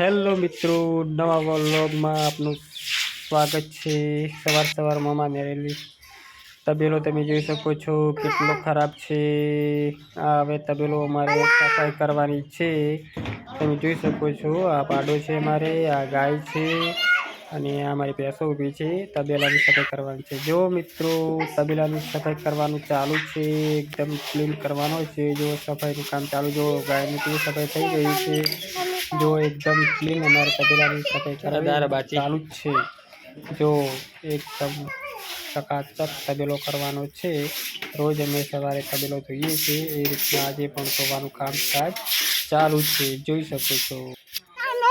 Hello મિત્રો, નવા વ્લોગમાં આપનું સ્વાગત છે. સવાર સવારમાં માં મેળેલી તબેલો તમે જોઈ શકો છો, કેટલો ખરાબ છે. આ હવે તબેલો અમારે સફાઈ કરવાની છે. તમે જોઈ શકો છો, આ પાડો છે મારે આ ગાય છે. અને આ મારી ભેંસો ઊભી છે તબેલાની સફાઈ કરવાની છે. જો મિત્રો તબેલાની સફાઈ કરવાનું ચાલુ છે એકદમ ક્લીન કરવાનો છે. જો સફાઈનું કામ ચાલુ જો ગાયની કેવી સફાઈ થઈ ગઈ છે જો એકદમ ક્લીન અમારે તબેલાની સફાઈ કરવાની ચાલુ જ છે. જો એકદમ ચકાચક તબેલો કરવાનો છે. રોજ અમે સવારે તબેલો ધોઈએ છીએ. એ રીતના આજે પણ ધોવાનું કામકાજ ચાલુ છે. જોઈ શકો છો.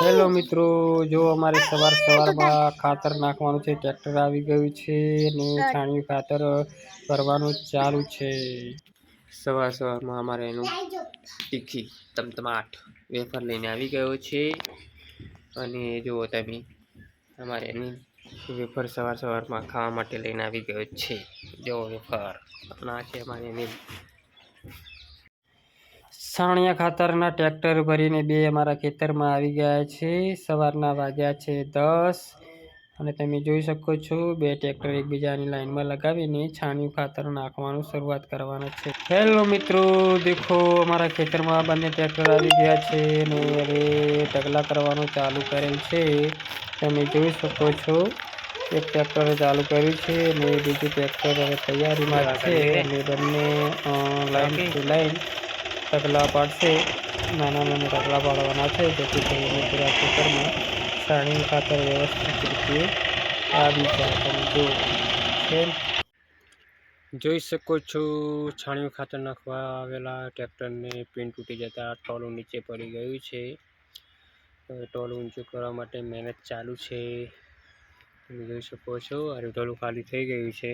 હેલો મિત્રો, જો અમારે સવાર સવારમાં ખાતર નાખવાનું છે, ટ્રેક્ટર આવી ગયું છે અને છાણિયું ખાતર ભરવાનું ચાલુ છે. સવાર સવારમાં અમારે એનું તીખી તમતમાટ વેફર લઈને આવી ગયો છે. અને જુઓ તમે, અમારે એની વેફર સવાર સવારમાં ખાવા માટે લઈને આવી ગયો છે. જો વેફર, ના છે અમારે એની. સાણિયા ખાતરના ટ્રેક્ટર ભરીને બે અમારા ખેતરમાં આવી ગયા છે. સવારના વાગ્યા છે દસ. અને તમે જોઈ શકો છો, બે ટ્રેક્ટર એકબીજાની લાઇનમાં લગાવીને છાણિયું ખાતર નાખવાનું શરૂઆત કરવાના છે. હેલો મિત્રો, દેખો અમારા ખેતરમાં બંને ટ્રેક્ટર આવી ગયા છે અને હવે ઢગલા કરવાનું ચાલુ કરેલ છે. તમે જોઈ શકો છો, એક ટ્રેક્ટર ચાલુ કર્યું છે અને બીજું ટ્રેક્ટર હવે તૈયારીમાં છે. અને બંને લાઈન ટુ લાઈન ઢગલા પાડશે. નાના નાના ઢગલા પાડવાના છે. જેથી કરીને પૂરા ખેતરમાં છાણિયું ખાતર વ્યવસ્થિત રીતે આવી જાય તમે જો જોઈ શકો છો, છાણિયું ખાતર નાખવા આવેલા ટ્રેક્ટરને પિન તૂટી જતા ટોલું નીચે પડી ગયું છે. ટોલ ઊંચું કરવા માટે મહેનત ચાલુ છે. તમે જોઈ શકો છો આ ટોલું ખાલી થઈ ગયું છે.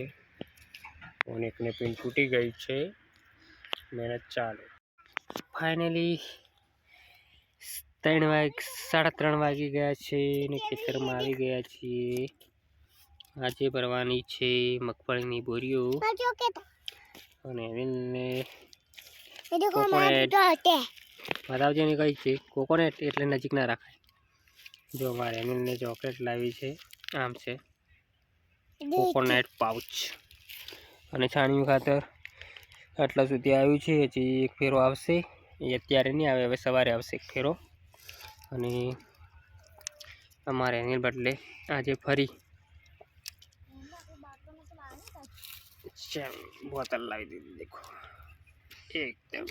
અને એકને પિન તૂટી ગઈ છે. મહેનત ચાલુ. ફાઇનલી ત્રણ વાગ, સાડા ત્રણ વાગી ગયા છે અને ખેતરમાં આવી ગયા છીએ. આજે ભરવાની છે મગફળીની બોરીઓ. અને એમને કોકોનેટ બતાવજે ને કઈ છે? કોકોનેટ એટલે નજીક ના રાખાય. જો અમારે એમને ચોકલેટ લાવી છે, આમ છે. Coconut pouch. અને છાણિયું ખાતર. આટલા સુધી આવ્યું છે, હજી એક ફેરો આવશે. એ અત્યારે નહીં આવે, હવે સવારે આવશે ખેરો. અને અમારે એને બદલે આજે ફરી બોતલ લાવી દીધી, દેખો. એકદમ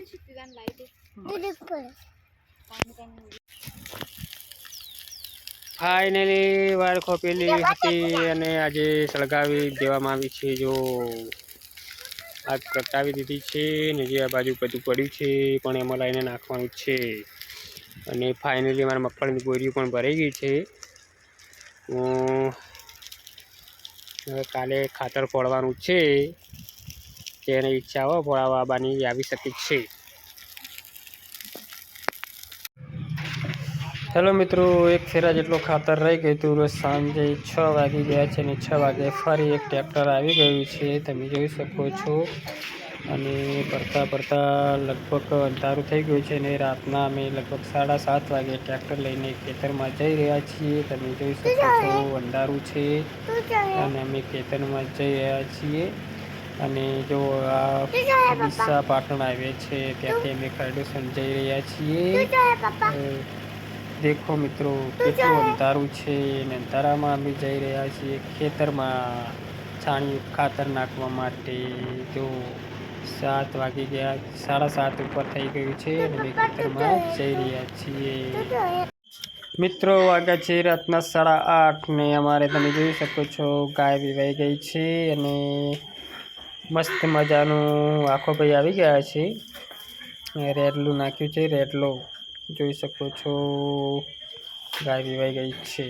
ફાઇનલી વાર ખોપેલી હતી અને આજે સળગાવી દેવામાં આવી છે, જો આગ પ્રગટાવી દીધી છે ને જે આ બાજુ બધું પડ્યું છે પણ એમાં લાઈને નાખવાનું છે. અને ફાઇનલી મારા મગફળીની ગોરીઓ પણ ભરાઈ ગઈ છે. હું કાલે ખાતર ફોડવાનું છે. તેને ઈચ્છા હોય ફોડાવવા આવવાની આવી શકે છે. હેલો મિત્રો એક ફેરા જેટલો ખાતર રહી ગયું હતું. રોજ સાંજે છ વાગી ગયા છે અને છ વાગે ફરી એક ટ્રેક્ટર આવી ગયું છે. તમે જોઈ શકો છો. અને પડતા પડતા લગભગ અંધારું થઈ ગયું છે અને રાતના અમે લગભગ સાડા સાત વાગે ટ્રેક્ટર લઈને ખેતરમાં જઈ રહ્યા છીએ. તમે જોઈ શકો છો અંધારું છે અને અમે ખેતરમાં જઈ રહ્યા છીએ. અને જો આ પાટણ આવે છે ત્યાંથી અમે ખરડુસન જઈ રહ્યા છીએ. દેખો મિત્રો, કેટલું અંધારું છે અને અંધારામાં અમે જઈ રહ્યા છીએ ખેતરમાં. છાણિયું ખાતર નાખવા માટે જો સાત વાગી ગયા, સાડા સાત ઉપર થઈ ગયું છે અને ખેતરમાં જઈ રહ્યા છીએ. મિત્રો વાગ્યા છે રાતના સાડા આઠ ને અમારે તમે જોઈ શકો છો, ગાય વિવાઈ ગઈ છે અને મસ્ત મજાનું આખો ભાઈ આવી ગયા છે. રેડલું નાખ્યું છે, રેડલો. જોઈ શકો છો. ગાય પીવાઈ ગઈ છે.